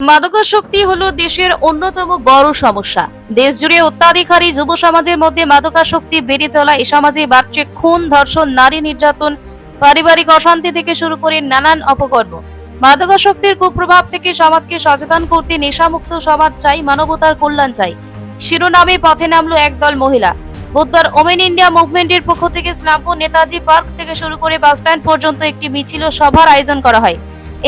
মাদকাসক্তি হলো দেশের অন্যতম বড় সমস্যা। দেশ জুড়ে অত্যাধিকারী যুব সমাজের মধ্যে মাদকাসক্তি বেড়ে চলা এ সমাজে বাড়ছে খুন, ধর্ষণ, নারী নির্যাতন, পারিবারিক অশান্তি থেকে শুরু করে নানান অপকর্ম। মাদকাসক্তির কুপ্রভাব থেকে সমাজকে সচেতন করতে নেশামুক্ত সমাজ চাই, মানবতার কল্যাণ চাই। শিরোনামে পথে নামলো একদল মহিলা। বুধবার ওমেন ইন্ডিয়া মুভমেন্টের পক্ষ থেকে ইসলামপুর নেতাজি পার্ক থেকে শুরু করে বাসস্ট্যান্ড পর্যন্ত একটি মিছিল সভার আয়োজন করা হয়।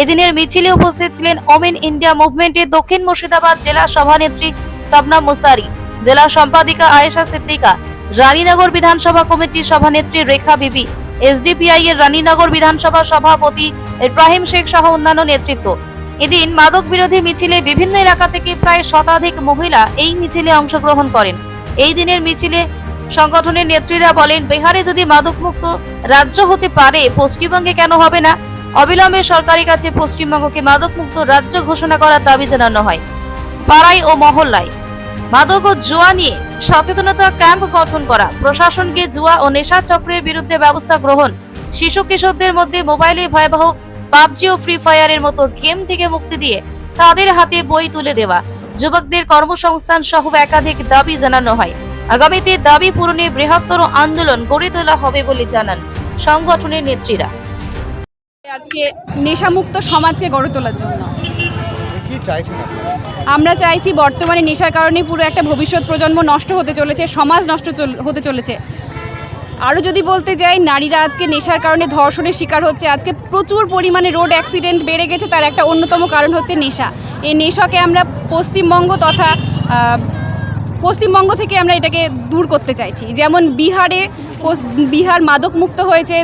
এদিনের মিছিলে উপস্থিত ছিলেন ওমেন ইন্ডিয়া মুভমেন্টের দক্ষিণ মুর্শিদাবাদ জেলা সভানেত্রী সাবনা মুস্তারি, জেলা সম্পাদিকা আয়েশা সিদ্দিকা, রানীনগর বিধানসভা কমিটির সভানেত্রী রেখা বিবি, এসডিপিআই এর রানীনগর বিধানসভা সভাপতি ইব্রাহিম শেখ সহ অন্যান্য নেতৃত্ব। এদিন মাদক বিরোধী মিছিলে বিভিন্ন এলাকা থেকে প্রায় শতাধিক মহিলা এই মিছিলে অংশগ্রহণ করেন। এই দিনের মিছিলে সংগঠনের নেত্রীরা বলেন, বিহারে যদি মাদকমুক্ত রাজ্য হতে পারে, পশ্চিমবঙ্গে কেন হবে না? অবিলম্বে সরকারের কাছে পশ্চিমবঙ্গকে মাদকমুক্ত রাজ্য ঘোষণা করার দাবি জানানো হয়। পাড়ায় ও মহল্লায়। মাদক ও জুয়া নিয়ে সচেতনতা ক্যাম্প গঠন করা। প্রশাসনকে জুয়া ও নেশা চক্রের বিরুদ্ধে ব্যবস্থা গ্রহণ। শিশু কিশোরদের মধ্যে মোবাইলে ভয়াবহ পাবজি ও ফ্রি ফায়ারের মতো গেম থেকে মুক্তি দিয়ে তাদের হাতে বই তুলে দেওয়া। যুবকদের কর্মসংস্থান সহ একাধিক দাবি জানানো হয়। আগামীতে দাবি পূরণে বৃহত্তর আন্দোলন গড়ে তোলা হবে বলে জানান সংগঠনের নেত্রীরা। আজকে নেশামুক্ত সমাজকে গড়ে তোলার জন্য। কি চাইছেন? আমরা চাইছি বর্তমানে নেশার কারণে পুরো একটা ভবিষ্যৎ প্রজন্ম নষ্ট হতে চলেছে সমাজ নষ্ট হতে চলেছে। আরও যদি বলতে যাই নারীরা আজকে নেশার কারণে ধর্ষণের শিকার হচ্ছে। আজকে প্রচুর পরিমাণে রোড অ্যাক্সিডেন্ট বেড়ে গেছে তার একটা অন্যতম কারণ হচ্ছে নেশা। এই নেশাকে আমরা পশ্চিমবঙ্গ তথা পশ্চিমবঙ্গ থেকে আমরা এটাকে দূর করতে চাইছি। যেমন বিহারে বিহার মাদক মুক্ত হয়েছে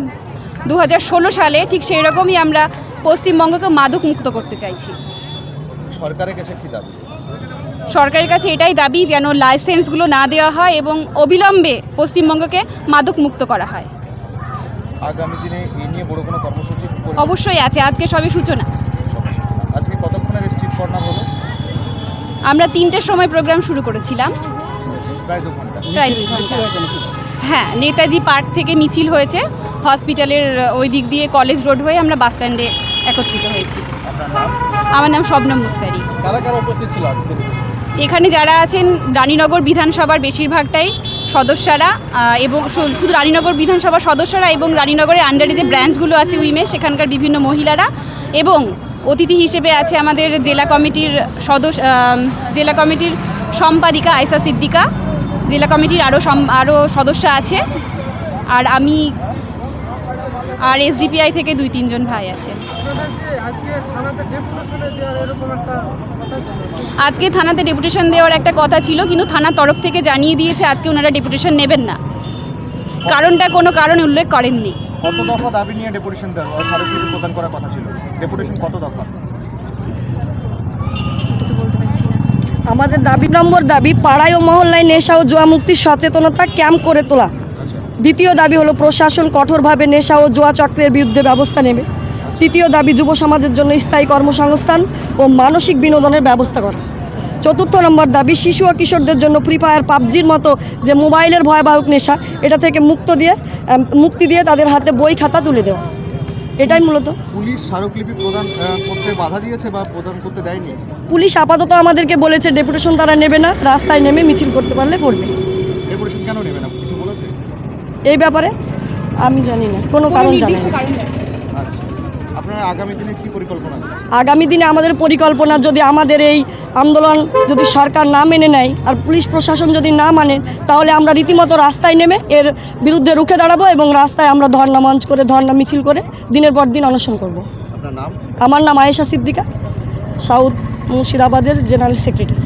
দু হাজার ষোলো সালে ঠিক সেই রকমই আমরা পশ্চিমবঙ্গকে মাদক মুক্ত করতে চাইছি। সরকারের কাছে কি দাবি? সরকারের কাছে এটাই দাবি যেন লাইসেন্সগুলো না দেওয়া হয় এবং অবিলম্বে পশ্চিমবঙ্গকে মাদক মুক্ত করা হয়। আগামী দিনে এই নিয়ে বড় কোনো কর্মসূচি অবশ্যই আছে আজকে সবই সূচনা। আজকে কতক্ষণের স্ট্রিট কর্নার হলো আমরা তিনটের সময় প্রোগ্রাম শুরু করেছিলাম। প্রায় দু ঘণ্টা। প্রায় দুই ঘণ্টা। হ্যাঁ নেতাজি পার্ক থেকে মিছিল হয়েছে। হসপিটালের ওই দিক দিয়ে কলেজ রোড হয়ে আমরা বাস স্ট্যান্ডে একত্রিত হয়েছি। আমার নাম শবনম মুস্তারি। এখানে যারা আছেন রানীনগর বিধানসভার বেশিরভাগটাই সদস্যরা এবং শুধু রানীনগর বিধানসভার সদস্যরা এবং রানীনগরের আন্ডারে যে ব্রাঞ্চগুলো আছে উইমে সেখানকার বিভিন্ন মহিলারা এবং অতিথি হিসেবে আছে আমাদের জেলা কমিটির সদস্য জেলা কমিটির সম্পাদিকা আয়সা সিদ্দিকা। জেলা কমিটির আরও আরও সদস্য আছে। আর আমি আর এসডিপিআই থেকে দুই, তিনজন ভাই আছে। আজকে থানাতে ডেপুটেশন দেওয়ার একটা কথা ছিল, কিন্তু থানার তরফ থেকে জানিয়ে দিয়েছে, আজকে ওনারা ডেপুটেশন নেবেন না। কারণটা কোনো কারণ উল্লেখ করেননি। কত দফা দাবি নিয়ে ডেপুটেশন দেওয়া প্রদান করার কথা ছিল? ডেপুটেশন কত দফা? আমাদের দাবি নম্বর দাবি, পাড়ায় ও মহল্লায় নেশা ও জুয়া মুক্তির সচেতনতা ক্যাম্প করে তোলা। দ্বিতীয় দাবি হলো প্রশাসন কঠোরভাবে নেশা ও জুয়া চক্রের বিরুদ্ধে ব্যবস্থা নেবে। তৃতীয় দাবি, যুব সমাজের জন্য স্থায়ী কর্মসংস্থান ও মানসিক বিনোদনের ব্যবস্থা করা। চতুর্থ নম্বর দাবি, শিশু ও কিশোরদের জন্য ফ্রি ফায়ার পাবজির মতো যে মোবাইলের ভয়াবহক নেশা, এটা থেকে মুক্ত দিয়ে মুক্তি দিয়ে তাদের হাতে বই খাতা তুলে দেওয়া। এটাই মূলত। পুলিশ স্মারকলিপি প্রদান করতে বাধা দিয়েছে বা প্রদান করতে দেয়নি? পুলিশ আপাতত আমাদেরকে বলেছে ডেপুটেশন তারা নেবে না রাস্তায় নেমে মিছিল করতে পারলে করবে। ডেপুটেশন কেন নেবে না? কিছু বলেছে? এই ব্যাপারে আমি জানি না কোনো কোনো কারণ জানি না কারণ জানি না। আচ্ছা আপনারা আগামী দিনে কি পরিকল্পনা আগামী দিনে আমাদের পরিকল্পনা যদি আমাদের এই আন্দোলন যদি সরকার না মেনে নেয় আর পুলিশ প্রশাসন যদি না মানে তাহলে আমরা রীতিমতো রাস্তায় নেমে এর বিরুদ্ধে রুখে দাঁড়াবো এবং রাস্তায় আমরা ধর্ণা মঞ্চ করে ধর্ণা মিছিল করে দিনের পর দিন অনশন করব। আমার নাম আয়েশা সিদ্দিকা সাউথ মুর্শিদাবাদের জেনারেল সেক্রেটারি।